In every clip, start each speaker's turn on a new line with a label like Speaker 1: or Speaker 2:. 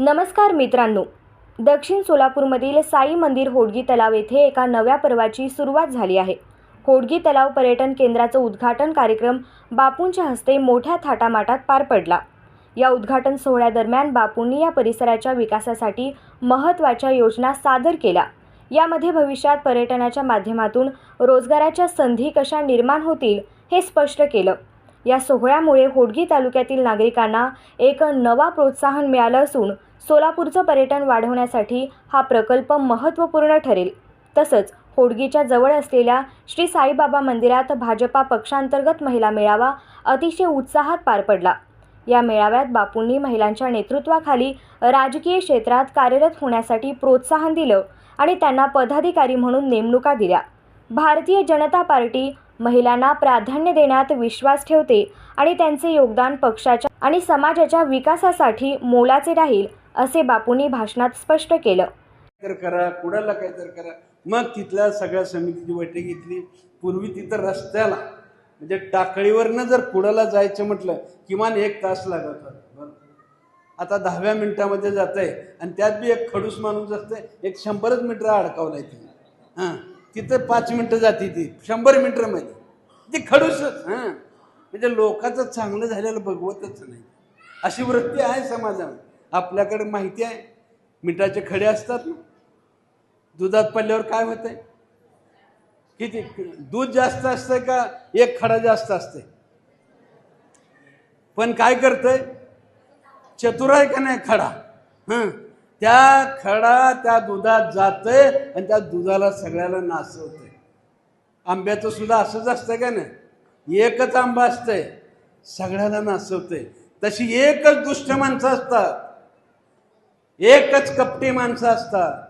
Speaker 1: नमस्कार मित्रांनो. दक्षिण सोलापूरमधील साई मंदिर होडगी तलाव येथे एका नव्या पर्वाची सुरुवात झाली आहे. होडगी तलाव पर्यटन केंद्राचं उद्घाटन कार्यक्रम बापूंच्या हस्ते मोठ्या थाटामाटात पार पडला. या उद्घाटन सोहळ्यादरम्यान बापूंनी या परिसराच्या विकासासाठी महत्त्वाच्या योजना सादर केल्या. यामध्ये भविष्यात पर्यटनाच्या माध्यमातून रोजगाराच्या संधी कशा निर्माण होतील हे स्पष्ट केलं. या सोहळ्यामुळे होडगी तालुक्यातील नागरिकांना एक नवा प्रोत्साहन मिळालं असून सोलापूरचं पर्यटन वाढवण्यासाठी हा प्रकल्प महत्त्वपूर्ण ठरेल. तसंच होडगीच्या जवळ असलेल्या श्री साईबाबा मंदिरात भाजपा पक्षांतर्गत महिला मेळावा अतिशय उत्साहात पार पडला. या मेळाव्यात बापूंनी महिलांच्या नेतृत्वाखाली राजकीय क्षेत्रात कार्यरत होण्यासाठी प्रोत्साहन दिलं आणि त्यांना पदाधिकारी म्हणून नेमणुका दिल्या. भारतीय जनता पार्टी महिलांना प्राधान्य देण्यात विश्वास ठेवते आणि त्यांचे योगदान पक्षाच्या आणि समाजाच्या विकासासाठी मोलाचे राहील असे बापूंनी भाषणात स्पष्ट केलं.
Speaker 2: तर करा कुणाला काय तर करा. मग तिथल्या सगळ्या समितीची बैठक घेतली. पूर्वी तिथं रस्त्याला म्हणजे टाकळीवरनं जर कुडाला जायचं म्हटलं किमान एक तास लागत होता. आता दहाव्या मिनिटामध्ये जात आहे आणि त्यात बी एक खडूस माणूस असते एक शंभरच मीटर अडकावला ती हां. तिथं पाच मिनटं जाते ती. शंभर मीटरमध्ये ती खडूसच हां. म्हणजे लोकांचं चांगलं झालेलं बघवतच नाही. अशी वृत्ती आहे समाजामध्ये. आपल्याकडे माहिती आहे. मिठाचे खडे असतात ना. दुधात पडल्यावर काय होतंय? किती? दूध जास्त असतंय का? एक खडा जास्त असते पण काय करतंय? चतुर आहे का नाही खडा? हं. त्या खडा त्या दुधात जाते आणि त्या दुधाला सगळ्याला नासवतंय. आंब्याचं सुद्धा असंच असतं का नाही? एकच आंबा असतंय सगळ्याला नासवतंय. तशी एकच दुष्ट माणसं असतात. एकच कपटी माणसं असतात.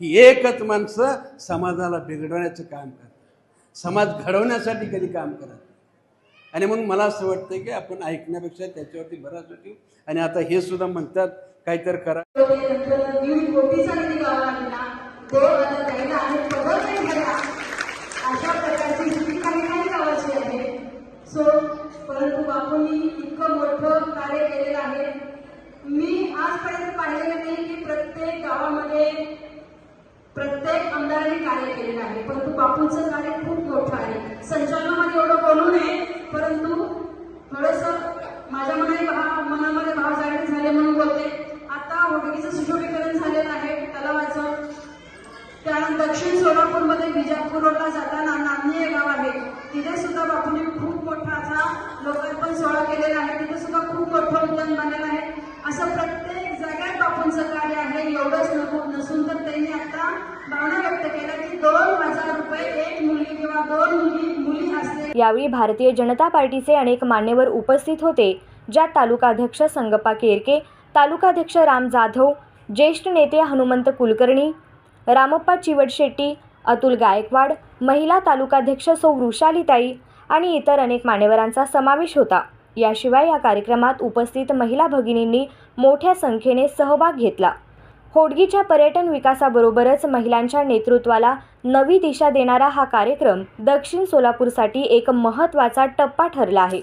Speaker 2: ही एकच माणसं समाजाला बिघडवण्याचं काम करतात. समाज घडवण्यासाठी कधी काम करत आणि म्हणून मला असं वाटतं की आपण ऐकण्यापेक्षा त्याच्यावरती भरास होती आणि आता हे सुद्धा म्हणतात काहीतरी करा.
Speaker 3: अशा प्रकारची स्थिती काही काही गावाची आहे सो परंतु बापूंनी इतकं मोठं कार्य केलेलं आहे. मी आजपर्यंत पाहिलेलं नाही की प्रत्येक गावामध्ये प्रत्येक आमदारांनी कार्य केलेलं आहे. परंतु बापूंचं कार्य खूप मोठं आहे. संचालनामध्ये आता सुशोभीकरण झालेलं आहे. तलावाचं. त्यानंतर दक्षिण सोलापूरमध्ये विजापूर रोडला जाताना नांदणी हे गाव आहे. तिथे सुद्धा बापूंनी खूप मोठा असा लोकार्पण सोहळा केलेला आहे. तिथे सुद्धा खूप मोठं उद्यान बनलेलं आहे. असं प्रत्येक जागेत बापूंचं कार्य आहे. एवढंच नको नसून तर त्यांनी आता भावना व्यक्त केल्या की दोन हजार रुपये एक मुलगी किंवा दोन मुली मुली असते
Speaker 1: यावेळी भारतीय जनता पार्टीचे अनेक मान्यवर उपस्थित होते ज्यात तालुकाध्यक्ष संगप्पा केरके तालुकाध्यक्ष राम जाधव ज्येष्ठ नेते हनुमंत कुलकर्णी रामप्पा चिवडशेट्टी अतुल गायकवाड महिला तालुकाध्यक्ष सौ वृषालीताई आणि इतर अनेक मान्यवरांचा समावेश होता. याशिवाय या कार्यक्रमात उपस्थित महिला भगिनींनी मोठ्या संख्येने सहभाग घेतला. होडगीच्या पर्यटन विकासाबरोबरच महिलांच्या नेतृत्वाला नवी दिशा देणारा हा कार्यक्रम दक्षिण सोलापूरसाठी एक महत्त्वाचा टप्पा ठरला आहे.